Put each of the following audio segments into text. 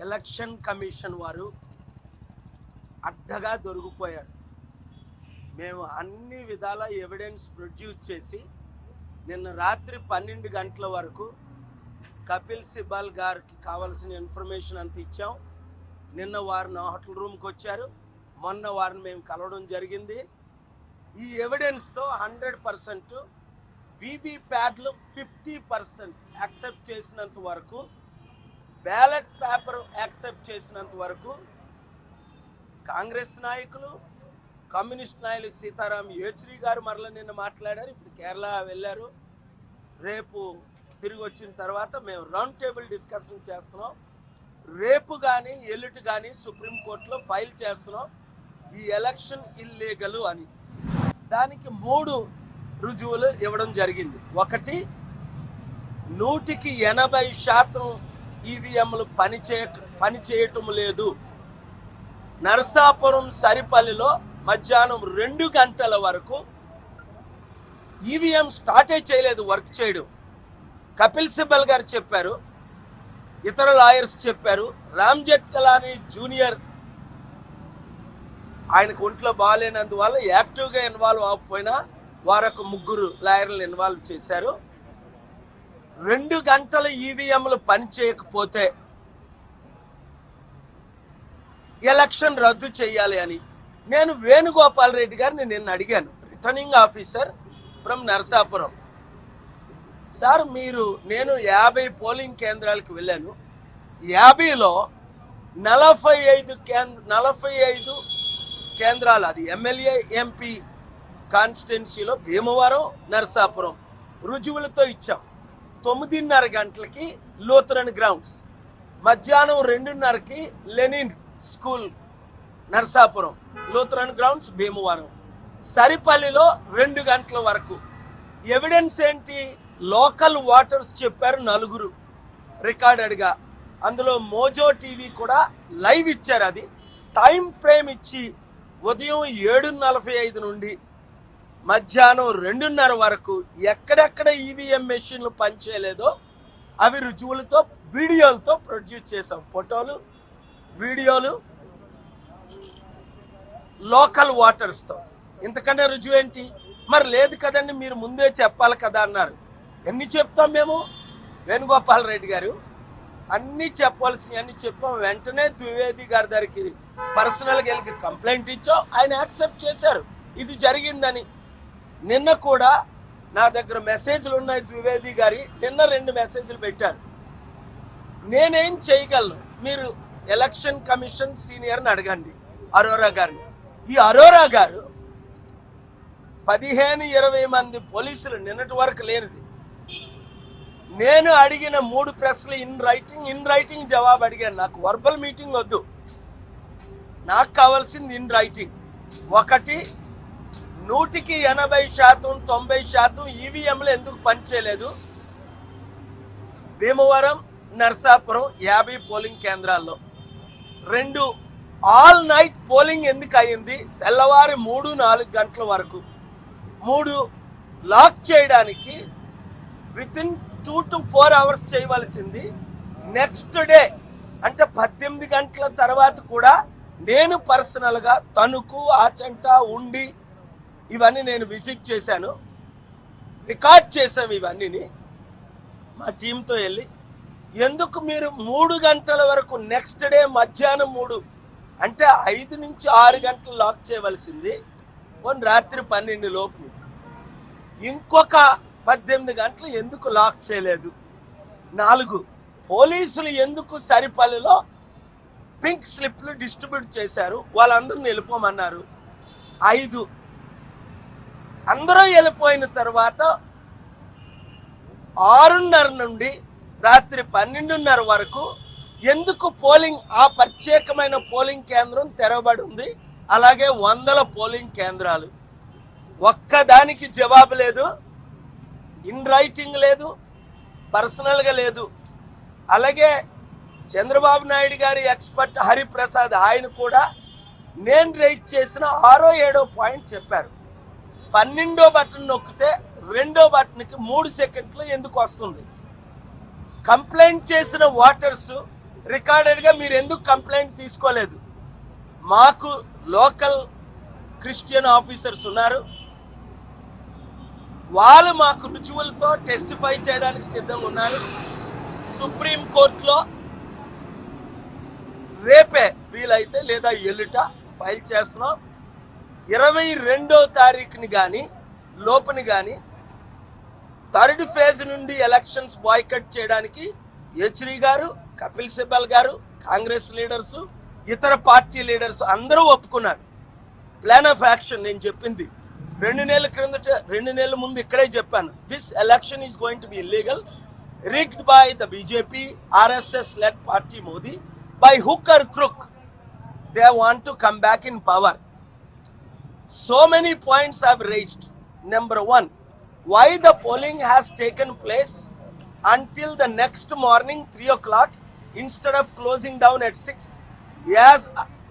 Election commission వారు అడ్డగా దొరికిపోయారు. మేము అన్ని విధాల ఎవిడెన్స్ ప్రొడ్యూస్ చేసి నిన్న రాత్రి పన్నెండు గంటల వరకు కపిల్ సిబాల్ గారికి కావాల్సిన ఇన్ఫర్మేషన్ అంత ఇచ్చాం. నిన్న వారిని హోటల్ రూమ్కి వచ్చారు. మొన్న వారిని మేము కలవడం జరిగింది. ఈ ఎవిడెన్స్తో హండ్రెడ్ పర్సెంట్ వివి ప్యాడ్లు ఫిఫ్టీ పర్సెంట్ యాక్సెప్ట్ చేసినంత వరకు బ్యాలెట్ పేపర్ యాక్సెప్ట్ చేసినంత వరకు కాంగ్రెస్ నాయకులు కమ్యూనిస్ట్ నాయకులు సీతారాం యేచూరి గారు మరల నిన్న మాట్లాడారు. ఇప్పుడు కేరళ వెళ్ళారు. రేపు తిరిగి వచ్చిన తర్వాత మేము రౌండ్ టేబుల్ డిస్కషన్ చేస్తున్నాం. రేపు కానీ ఎల్లుటి కానీ సుప్రీంకోర్టులో ఫైల్ చేస్తున్నాం. ఈ ఎలక్షన్ ఇల్లీగలు అని. దానికి మూడు రుజువులు ఇవ్వడం జరిగింది. ఒకటి నూటికి ఎనభై శాతం ఈవీఎంలు పనిచే పని చేయటం లేదు. నరసాపురం సరిపల్లిలో మధ్యాహ్నం రెండు గంటల వరకు ఈవీఎం స్టార్టే చేయలేదు వర్క్ చేయడం. కపిల్ సిబ్బల్ గారు చెప్పారు ఇతర లాయర్స్ చెప్పారు రామ్ జెట్కలాని జూనియర్ ఆయనకు ఒంట్లో బాగాలేనందువల్ల యాక్టివ్గా ఇన్వాల్వ్ అవ్వకపోయినా వారొక ముగ్గురు లాయర్లు ఇన్వాల్వ్ చేశారు. రెండు గంటల ఈవీఎంలు పనిచేయకపోతే ఎలక్షన్ రద్దు చేయాలి అని. నేను వేణుగోపాల్ రెడ్డి గారిని నిన్న అడిగాను. Returning officer from Narasapuram. Sir మీరు నేను యాభై పోలింగ్ కేంద్రాలకు వెళ్ళాను. యాభైలో నలభై ఐదు కేంద్ర నలభై ఐదు కేంద్రాలు అది ఎమ్మెల్యే ఎంపీ కాన్స్టిట్యున్సీలో భీమవరం నరసాపురం రుజువులతో ఇచ్చాం. తొమ్మిదిన్నర గంటలకి లూథరన్ గ్రౌండ్స్. మధ్యాహ్నం రెండున్నరకి Lenin school Narsapuram. Lutheran grounds Bhimavaram. సరిపల్లిలో రెండు గంటల వరకు. ఎవిడెన్స్ ఏంటి? లోకల్ వాటర్స్ చెప్పారు నలుగురు. రికార్డెడ్గా అందులో మోజో టీవీ కూడా లైవ్ ఇచ్చారు అది. టైం ఫ్రేమ్ ఇచ్చి ఉదయం ఏడు నలభై ఐదు నుండి మధ్యాహ్నం రెండున్నర వరకు ఎక్కడెక్కడ ఈవీఎం మెషిన్లు పనిచేయలేదో అవి రుజువులతో వీడియోలతో ప్రొడ్యూస్ చేసాం ఫోటోలు వీడియోలు లోకల్ వాటర్స్తో ఇంతకన్నా రుజువు ఏంటి? మరి లేదు కదండి మీరు ముందే చెప్పాలి కదా అన్నారు. ఎన్ని చెప్తాం మేము? వేణుగోపాల్ రెడ్డి గారు. అన్నీ చెప్పవలసినవన్నీ చెప్పాం. వెంటనే ద్వివేది గారి దగ్గరికి పర్సనల్గా వెళ్ళి కంప్లైంట్ ఇచ్చాం. ఆయన యాక్సెప్ట్ చేశారు. ఇది జరిగిందని. నిన్న కూడా నా దగ్గర మెసేజ్లు ఉన్నాయి ద్వివేది గారి. నిన్న రెండు మెసేజ్లు పెట్టారు. నేనేం చేయగలను? మీరు ఎలక్షన్ కమిషన్ సీనియర్ని అడగండి అరోరా గారిని. ఈ అరోరా గారు పదిహేను ఇరవై మంది పోలీసులు నిన్నటి వరకు లేనిది. నేను అడిగిన మూడు ప్రశ్నలు ఇన్ రైటింగ్ ఇన్ రైటింగ్ జవాబు అడిగాను. నాకు వర్బల్ మీటింగ్ వద్దు. నాకు కావాల్సింది ఇన్ రైటింగ్. ఒకటి నూటికి ఎనభై శాతం తొంభై శాతం ఈవీఎంలు ఎందుకు పనిచేయలేదు? భీమవరం నర్సాపురం యాభై పోలింగ్ కేంద్రాల్లో. రెండు ఆల్ నైట్ పోలింగ్ ఎందుకు అయింది తెల్లవారి మూడు నాలుగు గంటల వరకు. మూడు లాక్ చేయడానికి within two to four hours చేయవలసింది. నెక్స్ట్ డే అంటే పద్దెనిమిది గంటల తర్వాత కూడా నేను పర్సనల్గా తణుకు ఆచంట ఉండి ఇవన్నీ నేను విజిట్ చేశాను. రికార్డ్ చేసాం ఇవన్నీని. మా టీంతో వెళ్ళి ఎందుకు మీరు మూడు గంటల వరకు నెక్స్ట్ డే మధ్యాహ్నం మూడు అంటే ఐదు నుంచి ఆరు గంటలు లాక్ చేయవలసింది. కొన్ని రాత్రి పన్నెండు లోపు. ఇంకొక పద్దెనిమిది గంటలు ఎందుకు లాక్ చేయలేదు? నాలుగు పోలీసులు ఎందుకు సరిపల్లిలో పింక్ స్లిప్లు డిస్ట్రిబ్యూట్ చేశారు? వాళ్ళందరిని వెళ్ళిపోమన్నారు. ఐదు అందరూ వెళ్ళిపోయిన తర్వాత ఆరున్నర నుండి రాత్రి పన్నెండున్నర వరకు ఎందుకు పోలింగ్ ఆ ప్రత్యేకమైన పోలింగ్ కేంద్రం తెరవబడి ఉంది? అలాగే వందల పోలింగ్ కేంద్రాలు. ఒక్కదానికి జవాబు లేదు. ఇన్ రైటింగ్ లేదు. పర్సనల్గా లేదు. అలాగే చంద్రబాబు నాయుడు గారి ఎక్స్పర్ట్ హరిప్రసాద్ ఆయన కూడా నేను రైట్ చేసిన ఆరో ఏడో పాయింట్ చెప్పారు. పన్నెండో బటన్ నొక్కితే రెండో బటన్కి మూడు సెకండ్లు ఎందుకు వస్తుంది? కంప్లైంట్ చేసిన ఓటర్స్ రికార్డెడ్గా మీరు ఎందుకు కంప్లైంట్ తీసుకోలేదు? మాకు లోకల్ క్రిస్టియన్ ఆఫీసర్స్ ఉన్నారు. వాళ్ళు మాకు రుజువులతో టెస్టిఫై చేయడానికి సిద్ధంగా ఉన్నారు. సుప్రీం కోర్టులో రేపే వీలైతే లేదా ఎల్లుట ఫైల్ చేస్తున్నాం. ఇరవై రెండో తారీఖుని కానీ లోపుని కానీ థర్డ్ ఫేజ్ నుండి ఎలక్షన్స్ బాయ్కట్ చేయడానికి యచ్రి గారు కపిల్ సిబల్ గారు కాంగ్రెస్ లీడర్స్ ఇతర పార్టీ లీడర్స్ అందరూ ఒప్పుకున్నారు. ప్లాన్ ఆఫ్ యాక్షన్ నేను చెప్పింది. రెండు నెలల క్రిందట రెండు నెలల ముందు ఇక్కడే చెప్పాను. This election is going to be illegal rigged by the BJP RSS led party Modi by hook or crook they want to come back in power So many points I've raised. Number one, why the polling has taken place until the next morning, 3 o'clock, instead of closing down at 6. Yes,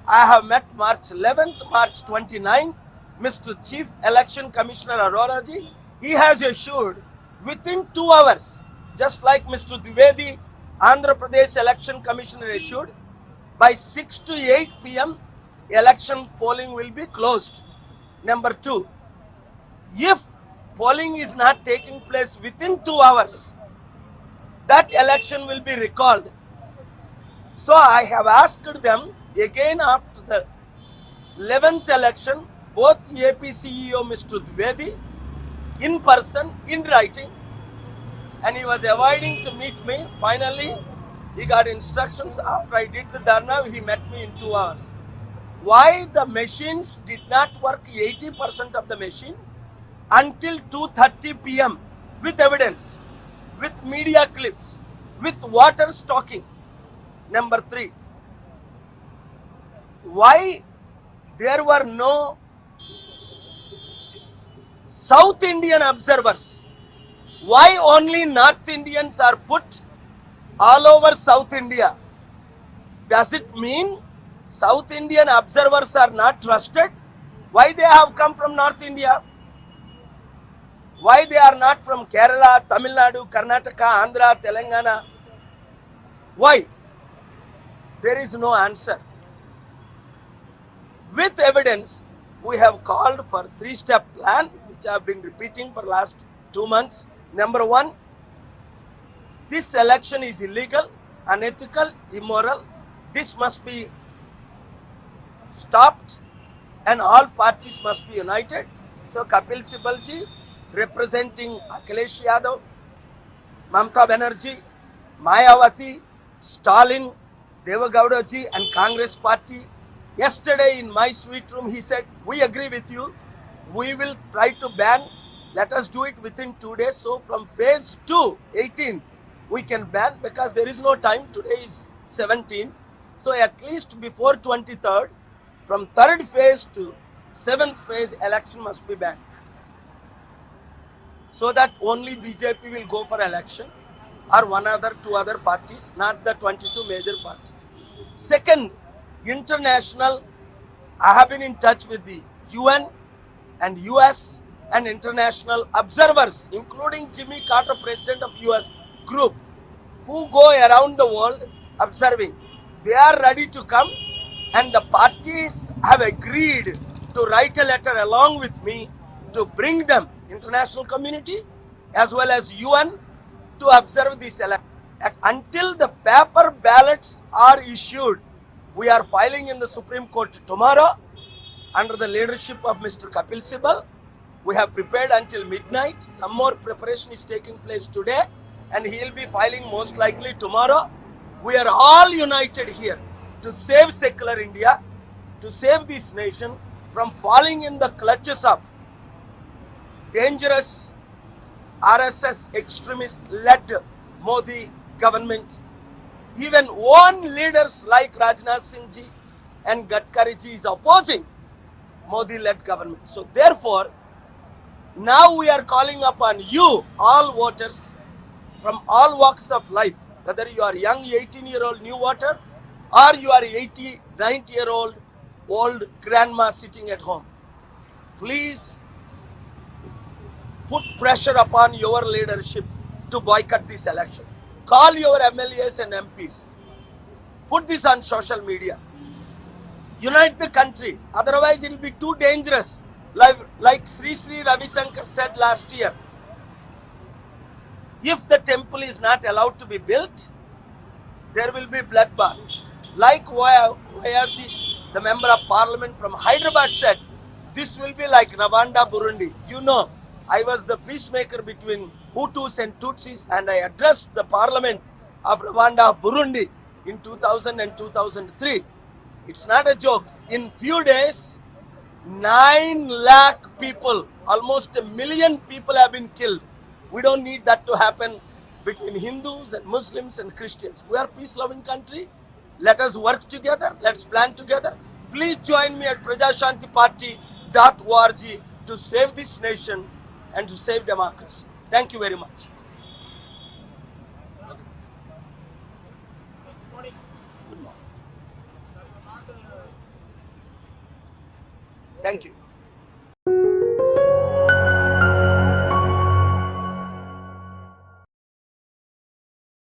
I have met March 11th, March 29th, Mr. Chief Election Commissioner Arora ji. He has assured within two hours, just like Mr. Dwivedi, Andhra Pradesh Election Commissioner assured, by 6 to 8 p.m., election polling will be closed. Number two, if polling is not taking place within two hours, that election will be recalled. So I have asked them again after the 11th election, both AP CEO Mr. Dwivedi, in person, in writing, and he was avoiding to meet me. Finally, he got instructions after I did the dharna, he met me in two hours. Why the machines did not work 80% of the machine until 2:30 p.m. with evidence, with media clips, with water stocking. Number three, why there were no South Indian observers? Why only North Indians are put all over South India? Does it mean South Indian observers are not trusted? Why they have come from North India? Why they are not from Kerala, Tamil Nadu, Karnataka, Andhra, Telangana? Why? There is no answer. With evidence, we have called for three-step plan, which I have been repeating for last two months. Number one, this election is illegal, unethical, immoral. This must be stopped and all parties must be united. So Kapil Sibalji representing Akhilesh Yadav, Mamta Banerjee, Mayawati, Stalin, Devagowda ji and Congress party. Yesterday in my sweet room he said, we agree with you. We will try to ban. Let us do it within two days. So from phase 2, 18th, we can ban because there is no time. Today is 17th. So at least before 23rd, from third phase to seventh phase, election must be banned. So that only BJP will go for election or one other, two other parties, not the 22 major parties. Second, international, I have been in touch with the UN and US and international observers, including Jimmy Carter, president of US group, who go around the world observing. They are ready to come and the parties have agreed to write a letter along with me to bring them, international community as well as UN, to observe this election. Until the paper ballots are issued, we are filing in the Supreme Court tomorrow under the leadership of Mr. Kapil Sibal. We have prepared until midnight. Some more preparation is taking place today, and he will be filing most likely tomorrow. We are all united here to save secular India, to save this nation from falling in the clutches of dangerous RSS extremist led Modi government. Even one leaders like Rajnath Singh ji and Gadkari ji is opposing Modi led government. So therefore, now we are calling upon you, all voters from all walks of life, whether you are young 18 year old new voter or you are 80, 90 year old old grandma sitting at home. Please put pressure upon your leadership to boycott this election. Call your MLAs and MPs. Put this on social media. Unite the country. Otherwise, it will be too dangerous. Like, like Sri Sri Ravi Shankar said last year. If the temple is not allowed to be built, there will be bloodbath. Like YRC, the member of parliament from Hyderabad said, this will be like Rwanda, Burundi. You know, I was the peacemaker between Hutus and Tutsis, and I addressed the parliament of Rwanda, Burundi in 2000 and 2003. It's not a joke. In few days, 9 lakh people, almost a million people have been killed. We don't need that to happen between Hindus and Muslims and Christians. We are peace-loving country. Let us work together. Let's plan together. Please join me at prajashantiparty.org to save this nation and to save democracy. Thank you very much. Thank you.